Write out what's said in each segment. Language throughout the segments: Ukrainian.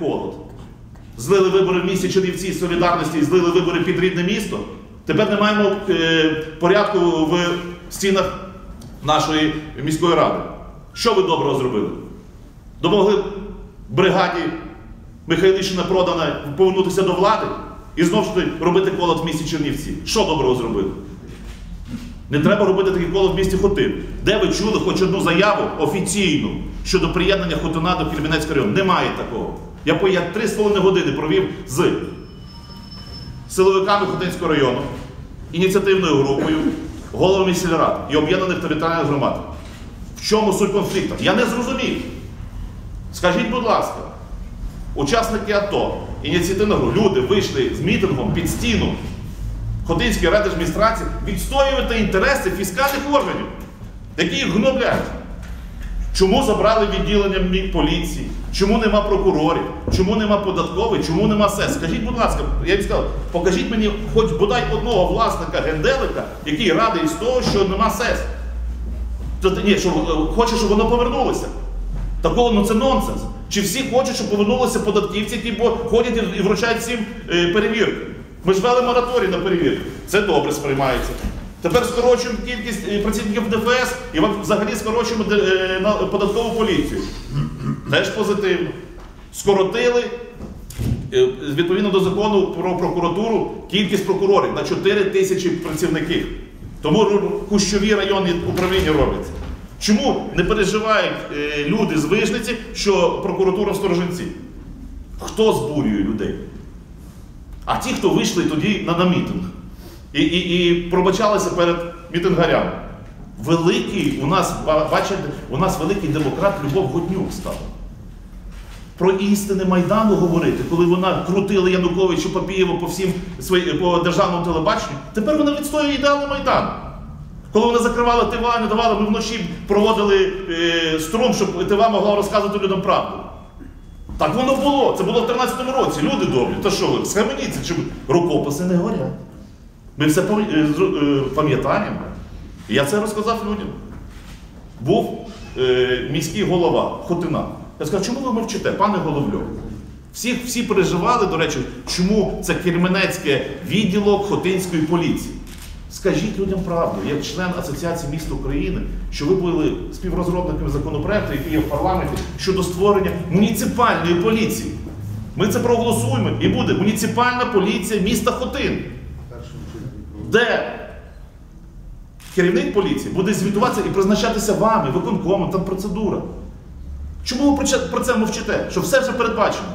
колод. Злили вибори в місті Чернівці Солідарності злили вибори під рідне місто. Тепер не маємо е, порядку в стінах нашої міської ради. Що ви доброго зробили? Допомогли бригаді Михайлишина продана повернутися до влади і знову ж таки робити колод в місті Чернівці. Що доброго зробили? Не треба робити такий коло в місті Хотин. Де ви чули хоч одну заяву офіційну щодо приєднання Хотина до Кільменецького району? Немає такого. Я три з половиною години провів з силовиками Хотинського району, ініціативною групою, головами сільрад і об'єднаних територіальних громад. В чому суть конфлікту? Я не зрозумів. Скажіть, будь ласка, учасники АТО, ініціативна група, люди вийшли з мітингом під стіну Хотинської райдержадміністрації відстоювати інтереси фіскальних органів, які їх гноблять. Чому забрали відділення поліції? Чому нема прокурорів? Чому нема податкової? Чому нема СЕС? Скажіть, будь ласка, я їм сказав, покажіть мені хоч бодай одного власника генделика, який радий з того, що нема СЕС. То, ні, що, е, хоче, щоб воно повернулося. Такого ну це нонсенс. Чи всі хочуть, щоб повернулися податківці, які ходять і- вручають всім е, перевірки? Ми ж ввели мораторій на перевірки. Це добре сприймається. Тепер скорочуємо кількість е, працівників ДФС і взагалі скорочуємо е, податкову поліцію. Теж позитивно. Скоротили е, відповідно до закону про прокуратуру кількість прокурорів на 4 тисячі працівників. Тому кущові районні управління робляться. Чому не переживають люди з Вижниці, що прокуратура в Сторожинці? Хто збурює людей? А ті, хто вийшли тоді на, на мітинг і, і, і пробачалися перед мітингарями. Великий у нас, бачите, у нас великий демократ Любов Годнюк став. Про істини Майдану говорити, коли вона крутила Януковича Папієва по всім свої- по державному телебаченню, тепер вона відстоює ідеали Майдану. Коли вона закривала ТВА, не давала, ми вночі проводили е, струм, щоб ТВА могла розказувати людям правду. Так воно було. Це було в 13-му році. Люди добрі. То що ви, схаменіться, чи рукописи не горять. Ми все е, е, пам'ятаємо. Я це розказав людям. Був е, міський голова Хотина. Я сказав, чому ви мовчите, пане головльо? Всі, всі переживали, до речі, чому це Кельменецьке відділок Хотинської поліції. Скажіть людям правду, як член Асоціації міст України, що ви були співрозробниками законопроекту, який є в парламенті щодо створення муніципальної поліції. Ми це проголосуємо і буде муніципальна поліція міста Хотин, де керівник поліції буде звітуватися і призначатися вами, виконкомом, там процедура. Чому ви про це- мовчите? Що все вже передбачено.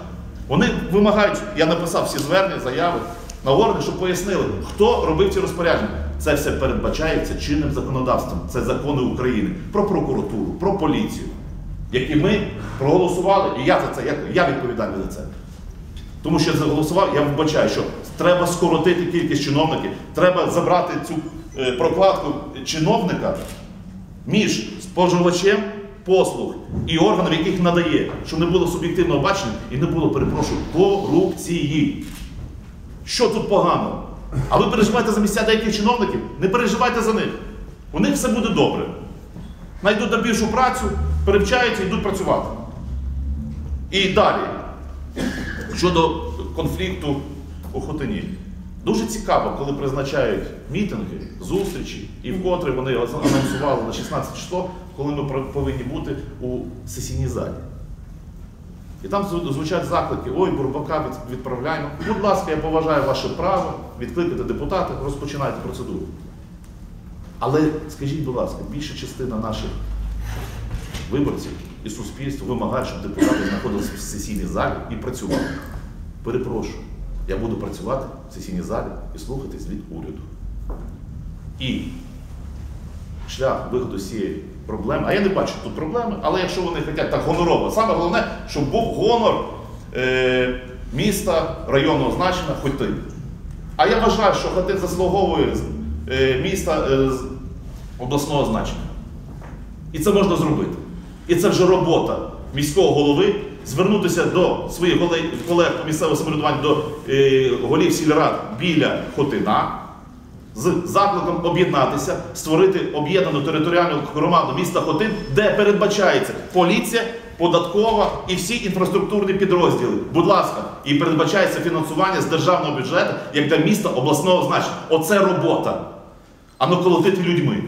Вони вимагають, я написав всі звернення, заяви на органи, щоб пояснили, хто робив ці розпорядження. Це все передбачається чинним законодавством. Це закони України про прокуратуру, про поліцію, які ми проголосували, і я за це, я, я відповідальний за це. Тому що я заголосував, я вбачаю, що треба скоротити кількість чиновників, треба забрати цю е, прокладку чиновника між споживачем послуг і органом, яких надає, щоб не було суб'єктивного бачення і не було, перепрошую, корупції. Що тут поганого? А ви переживаєте за місця деяких чиновників? Не переживайте за них. У них все буде добре. Найдуть на більшу працю, перевчаються і йдуть працювати. І далі. Щодо конфлікту у Хотині. Дуже цікаво, коли призначають мітинги, зустрічі, і вкотре вони анонсували на 16 число, коли ми повинні бути у сесійній залі. І там звучать заклики, ой, Бурбака відправляємо. Будь ласка, я поважаю ваше право, відкликати депутата, розпочинайте процедуру. Але скажіть, будь ласка, більша частина наших виборців і суспільства вимагають, щоб депутати знаходилися в сесійній залі і працювали. Перепрошую, я буду працювати в сесійній залі і слухати звіт уряду. І шлях виходу з цієї проблеми, а я не бачу тут проблеми, але якщо вони хочуть так гонорово, саме головне, щоб був гонор е, міста районного значення Хотин. А я вважаю, що Хотин заслуговує е, міста е, обласного значення. І це можна зробити. І це вже робота міського голови звернутися до своїх колег по місцевому самоврядуванню, до е, голів сільрад біля Хотина з закликом об'єднатися, створити об'єднану територіальну громаду міста Хотин, де передбачається поліція податкова і всі інфраструктурні підрозділи. Будь ласка, і передбачається фінансування з державного бюджету як для міста обласного значення. Оце робота. А не колотити людьми.